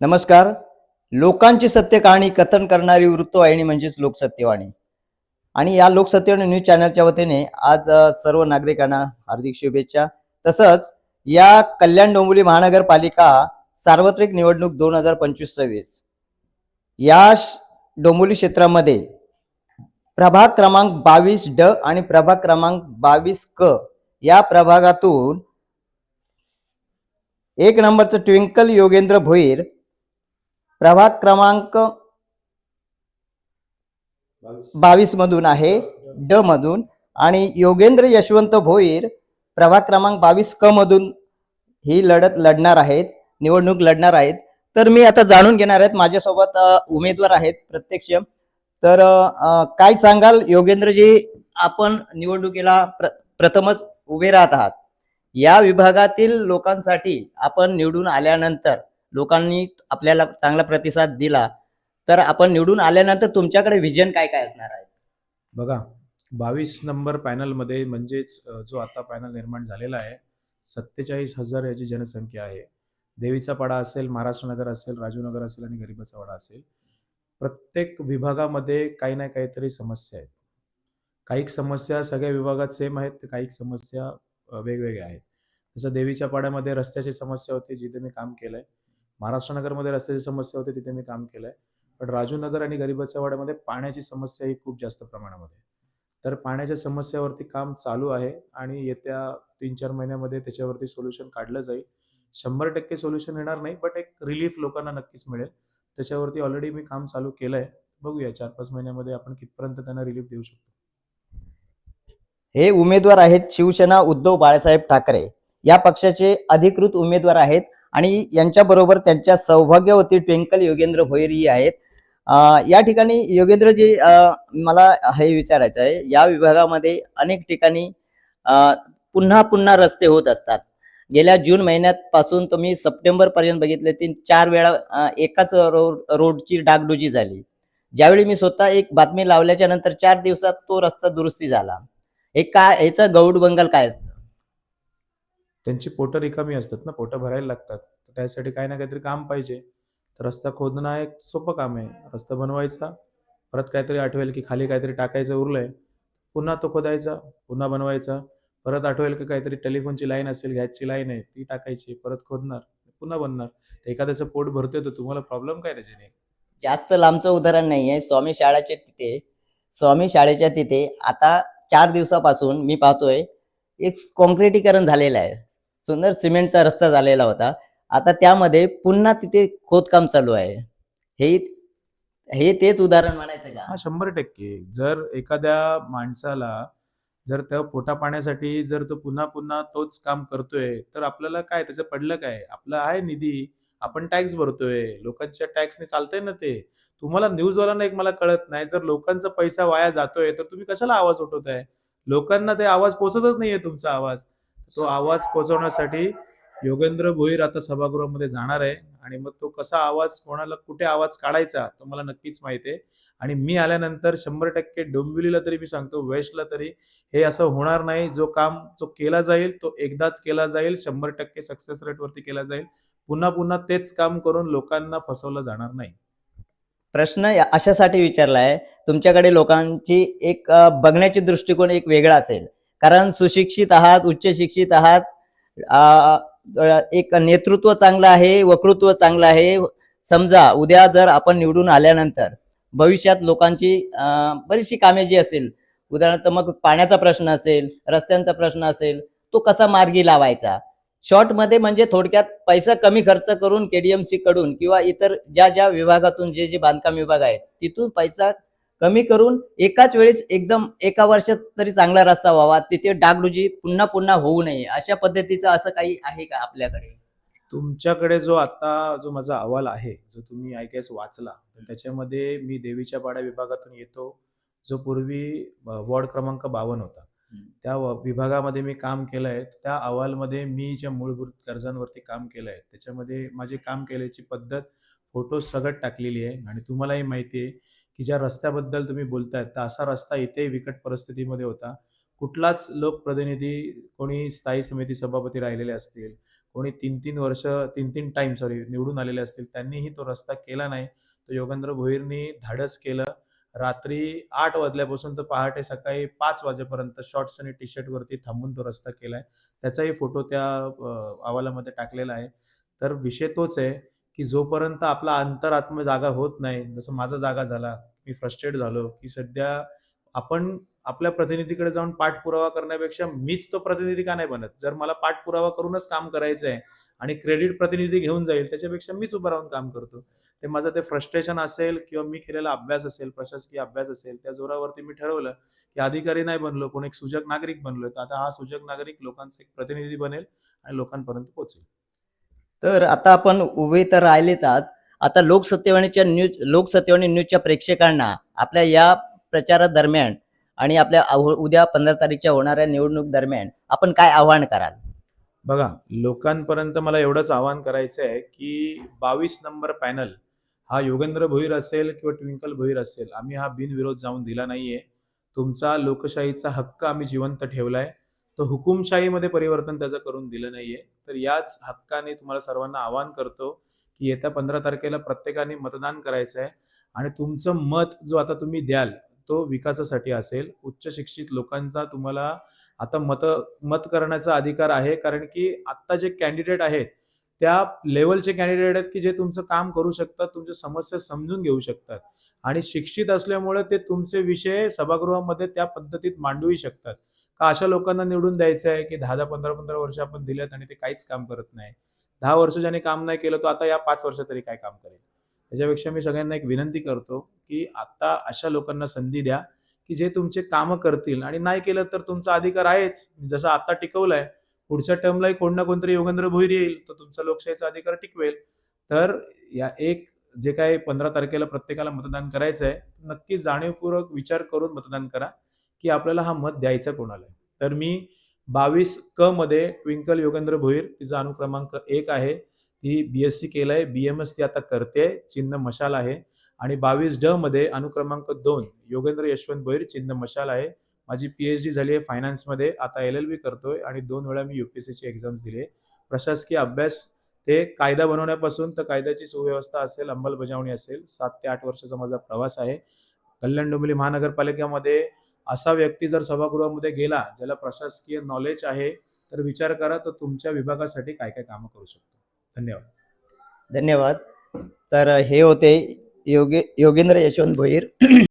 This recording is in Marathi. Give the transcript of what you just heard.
नमस्कार. लोकांची सत्य कहाणी कथन करणारी वृत्तवाहिनी म्हणजेच लोकसत्यवाणी. आणि या लोकसत्यवाणी न्यूज चॅनलच्या वतीने आज सर्व नागरिकांना हार्दिक शुभेच्छा. तसंच या कल्याण डोंबिवली महानगरपालिका सार्वत्रिक निवडणूक दोन हजार पंचवीस सव्वीस या श- डोंबिवली क्षेत्रामध्ये प्रभाग क्रमांक बावीस ड आणि प्रभाग क्रमांक बावीस क या प्रभागातून एक नंबरचं ट्विंकल योगेंद्र भोईर प्रभाग क्रमांक बावीस. मधून आहे ड मधून. आणि योगेंद्र यशवंत भोईर प्रभाग क्रमांक बावीस क मधून ही लढत लढणार आहेत निवडणूक लढणार आहेत. तर मी आता जाणून घेणार आहेत माझ्यासोबत उमेदवार आहेत प्रत्यक्ष. तर काय सांगाल योगेंद्रजी आपण निवडणुकीला प्र, प्रथमच उभे राहत आहात. या विभागातील लोकांसाठी आपण निवडून आल्यानंतर लोकांनी आपल्याला चांगला प्रतिसाद दिला तर आपण निवडून आल्यानंतर तुमच्याकडे विजन काय काय असणार आहे? बघा बावीस नंबर पॅनलमध्ये म्हणजेच जो आता पॅनल निर्माण झालेला आहे सत्तेचाळीस हजार याची जनसंख्या आहे. देवीचा पाडा असेल महाराष्ट्र नगर असेल राजूनगर असेल आणि गरीबाचा वाडा असेल. प्रत्येक विभागामध्ये काही ना काहीतरी समस्या आहेत. काही समस्या सगळ्या विभागात सेम आहेत तर काही समस्या वेगवेगळ्या आहेत. जसं देवीच्या पाड्यामध्ये रस्त्याची समस्या होती जिथे मी काम केलंय. महाराष्ट्र नगरमध्ये रस्त्याची समस्या होती तिथे मी काम केलंय. पण राजूनगर आणि गरिबाच्या वाड्यामध्ये पाण्याची समस्या ही खूप जास्त प्रमाणामध्ये आहे. तर पाण्याच्या समस्यावरती काम चालू आहे आणि येत्या तीन चार महिन्यामध्ये त्याच्यावरती सोल्युशन काढलं जाईल. शंभर टक्के सोल्युशन येणार नाही बट एक रिलीफ लोकांना नक्कीच मिळेल. त्याच्यावरती ऑलरेडी मी काम चालू केलं आहे बघूया चार पाच महिन्यामध्ये आपण कितपर्यंत त्यांना रिलीफ देऊ शकतो. हे उमेदवार आहेत शिवसेना उद्धव बाळासाहेब ठाकरे. या पक्षाचे अधिकृत उमेदवार आहेत आणि यांच्याबरोबर त्यांच्या सौभाग्यवती ट्विंकल योगेंद्र भोईर आहेत. या ठिकाणी योगेंद्रजी मला हे विचारायचं आहे या विभागामध्ये अनेक ठिकाणी पुन्हा पुन्हा रस्ते होत असतात. गेल्या जून महिन्यात पासून तुम्ही सप्टेंबर पर्यंत बघितले तीन चार वेळा एकाच रोड रोडची डागडुजी झाली. ज्यावेळी मी स्वतः एक बातमी लावल्याच्या नंतर चार दिवसात तो रस्ता दुरुस्ती झाला. हे काय याचं गौड बंगाल काय असतं? त्यांची पोटं रिकामी असतात ना पोटं भरायला लागतात. तर त्यासाठी काही ना काहीतरी काम पाहिजे. तर रस्ता खोदणं हा एक सोपं काम आहे. रस्ता बनवायचा परत काहीतरी आठवेल की खाली काहीतरी टाकायचं उरलंय पुन्हा तो खोदायचा पुन्हा बनवायचा परत आठवेल की काहीतरी टेलिफोनची लाईन असेल गॅसची लाईन आहे ती टाकायची परत खोदणार पुन्हा बनणार. तर एखाद्याचं पोट भरते तर तुम्हाला प्रॉब्लेम काय त्याच्याने? जास्त लांबचं उदाहरण नाही आहे स्वामी शाळेच्या तिथे स्वामी शाळेच्या तिथे आता चार दिवसापासून मी पाहतोय एक कॉन्क्रिटीकरण झालेलं आहे. सुंदर सिमेंटचा रस्ता झालेला होता. आता त्यामध्ये पुन्हा तिथे खोदकाम चालू आहे. हे हे तेच उदाहरण म्हणायचं का? हा शंभर टक्के. जर एखाद्या माणसाला जर त्या पोटा पाण्यासाठी जर तो पुन्हा पुन्हा तोच काम करतोय तर आपल्याला काय? त्याचं पडलं काय? आपलं आहे निधी. आपण टॅक्स भरतोय. लोकांच्या टॅक्सने चालतंय ना ते. तुम्हाला न्यूजवाल्यांना एक मला कळत नाही. जर लोकांचा पैसा वाया जातोय तर तुम्ही कशाला आवाज उठवताय? लोकांना ते आवाज पोचतच नाहीये तुमचा आवाज. तो आवाज पोचवण्यासाठी योगेंद्र भोईर आता सभागृहामध्ये जाणार आहे. आणि मग तो कसा आवाज कोणाला कुठे आवाज काढायचा तो मला नक्कीच माहिती आहे. आणि मी आल्यानंतर शंभर टक्के डोंबिवलीला तरी मी सांगतो वेस्टला तरी हे असं होणार नाही. जो काम जो केला जाईल तो एकदाच केला जाईल. शंभर टक्के सक्सेस रेटवरती केला जाईल. पुन्हा पुन्हा तेच काम करून लोकांना फसवलं जाणार नाही. प्रश्न अशासाठी विचारला आहे तुमच्याकडे लोकांची एक बघण्याची दृष्टिकोन एक वेगळा असेल. कारण सुशिक्षित आहात उच्च शिक्षित आहात एक नेतृत्व चांगलं आहे वक्तृत्व चांगलं आहे. समजा उद्या जर आपण निवडून आल्यानंतर भविष्यात लोकांची बरीचशी कामे जी असतील उदाहरणार्थ मग पाण्याचा प्रश्न असेल रस्त्यांचा प्रश्न असेल तो कसा मार्गी लावायचा? शॉर्टमध्ये म्हणजे थोडक्यात पैसा कमी खर्च करून केडीएमसी कडून किंवा इतर ज्या ज्या विभागातून जे जे बांधकाम विभाग आहेत तिथून पैसा कमी करून एकाच वेळेस एकदम एका वर्षात तरी चांगला रस्ता व्हावा. तिथे डागडुजी पुन्हा पुन्हा होऊ नये. अशा पद्धतीचं असं काही आहे का आपल्याकडे? तुमच्याकडे जो आता जो माझा अहवाल आहे जो तुम्ही आय गेस वाचला त्याच्यामध्ये मी देवीच्या पाड्या विभागातून येतो जो पूर्वी वॉर्ड क्रमांक बावन्न होता. त्या विभागामध्ये मी काम केलं आहे त्या अहवालमध्ये मी ज्या मूलभूत गरजांवरती काम केलं आहे त्याच्यामध्ये माझे काम केल्याची पद्धत फोटो सगळं टाकलेली आहे. आणि तुम्हालाही माहिती आहे की ज्या रस्त्याबद्दल तुम्ही बोलतायत तर असा रस्ता इथे विकट परिस्थितीमध्ये होता. कुठलाच लोकप्रतिनिधी कोणी स्थायी समिती सभापती राहिलेले असतील कोणी तीन तीन वर्ष तीन तीन टाईम सॉरी निवडून आलेले असतील त्यांनीही तो रस्ता केला नाही. तो योगेंद्र भोईरनी धाडस केलं. रात्री आठ वाजल्यापासून तर पहाटे सकाळी पाच वाजेपर्यंत शॉर्ट्स आणि टी शर्टवरती थांबून तो रस्ता केला आहे त्याचाही फोटो त्या अहवालामध्ये टाकलेला आहे. तर विषय तोच आहे की जोपर्यंत आपला अंतरात्म जागा होत नाही जसं माझा जागा झाला मी फ्रस्ट्रेट झालो की सध्या आपण आपल्या प्रतिनिधीकडे जाऊन पाठपुरावा करण्यापेक्षा मीच तो प्रतिनिधी का नाही बनत? जर मला पाठपुरावा करूनच काम करायचं आहे आणि क्रेडिट प्रतिनिधी घेऊन जाईल त्याच्यापेक्षा मीच उभं राहून काम करतो. ते माझं ते फ्रस्ट्रेशन असेल किंवा मी केलेला अभ्यास असेल प्रशासकीय अभ्यास असेल त्या जोरावरती मी ठरवलं की अधिकारी नाही बनलो कोण एक सुजक नागरिक बनलो तर आता हा सुजग नागरिक लोकांचा एक प्रतिनिधी बनेल आणि लोकांपर्यंत पोहोचेल. तर आता आपण उभे तर राहिलेत आहात आता लोकसत्तेवाणीच्या न्यूज लोकसत्तेवाणी न्यूजच्या प्रेक्षकांना आपल्या या प्रचारादरम्यान आणि आपल्या आव- उद्या पंधरा तारीखच्या होणाऱ्या निवडणूक दरम्यान आपण काय आव्हान कराल? बघा लोकांपर्यंत मला एवढंच आवाहन करायचं आहे की बावीस नंबर पॅनल हा योगेंद्र भोईर असेल किंवा ट्विंकल भोईर असेल आम्ही हा बिनविरोध जाऊन दिला नाहीये. तुमचा लोकशाहीचा हक्क आम्ही जिवंत ठेवलाय. तो हुकुमशाहीमध्ये परिवर्तन त्याचं करून दिलं नाहीये. तर याच हक्काने तुम्हाला सर्वांना आवाहन करतो की येत्या पंधरा तारखेला प्रत्येकाने मतदान करायचं आहे आणि तुमचं मत जो आता तुम्ही द्याल तो विकासासाठी असेल. उच्च शिक्षित लोकांचा तुम्हाला आता मत मत करण्याचा अधिकार आहे. कारण की आत्ता जे कॅन्डिडेट आहेत त्या लेवलचे कॅन्डिडेट आहेत की जे तुमचं काम करू शकतात तुमच्या समस्या समजून घेऊ शकतात. आणि शिक्षित असल्यामुळे ते तुमचे विषय सभागृहामध्ये त्या पद्धतीत मांडूही शकतात. का अशा लोकांना निवडून द्यायचं आहे की दहा दहा पंधरा पंधरा वर्ष आपण दिलेत आणि ते काहीच काम करत नाही? दहा वर्ष ज्याने काम नाही केलं तो आता या पाच वर्ष तरी काय काम करेल? त्याच्यापेक्षा मी सगळ्यांना एक विनंती करतो की आता अशा लोकांना संधी द्या की जे तुमचे कामं करतील आणि नाही केलं तर तुमचा अधिकार आहेच. जसं आता टिकवलाय पुढच्या टर्मलाही कोण ना कोणतरी योगेंद्र भोईर येईल तर तुमचा लोकशाहीचा अधिकार टिकवेल. तर या एक जे काही पंधरा तारखेला प्रत्येकाला मतदान करायचं आहे नक्की जाणीवपूर्वक विचार करून मतदान करा की आपल्याला हा मत द्यायचा कोणाला तर मी बावीस क मध्ये ट्विंकल योगेंद्र भोईर तिचा अनुक्रमांक एक आहे. ती बी एस सी केलंय बी एम एस ती आता करते चिन्ह मशाल आहे. आणि बावीस ड मध्ये अनुक्रमांक दोन योगेंद्र यशवंत भोईर चिन्ह मशाल आहे. माझी पीएच डी झाली आहे फायनान्समध्ये आता एल एल बी करतोय आणि दोन वेळा मी युपीएससीची एक्झाम्स दिली आहे. प्रशासकीय अभ्यास ते कायदा बनवण्यापासून तर कायद्याची सुव्यवस्था असेल अंमलबजावणी असेल सात ते आठ वर्षाचा माझा प्रवास आहे. कल्याण डोंबिवली महानगरपालिकेमध्ये असा व्यक्ती जर सभागृहामध्ये गेला ज्याला प्रशासकीय नॉलेज आहे तर विचार करा तर तुमच्या विभागासाठी काय काय कामं करू शकतो. धन्यवाद. धन्यवाद. तर हे होते योगे योगेंद्र यशवंत भोईर.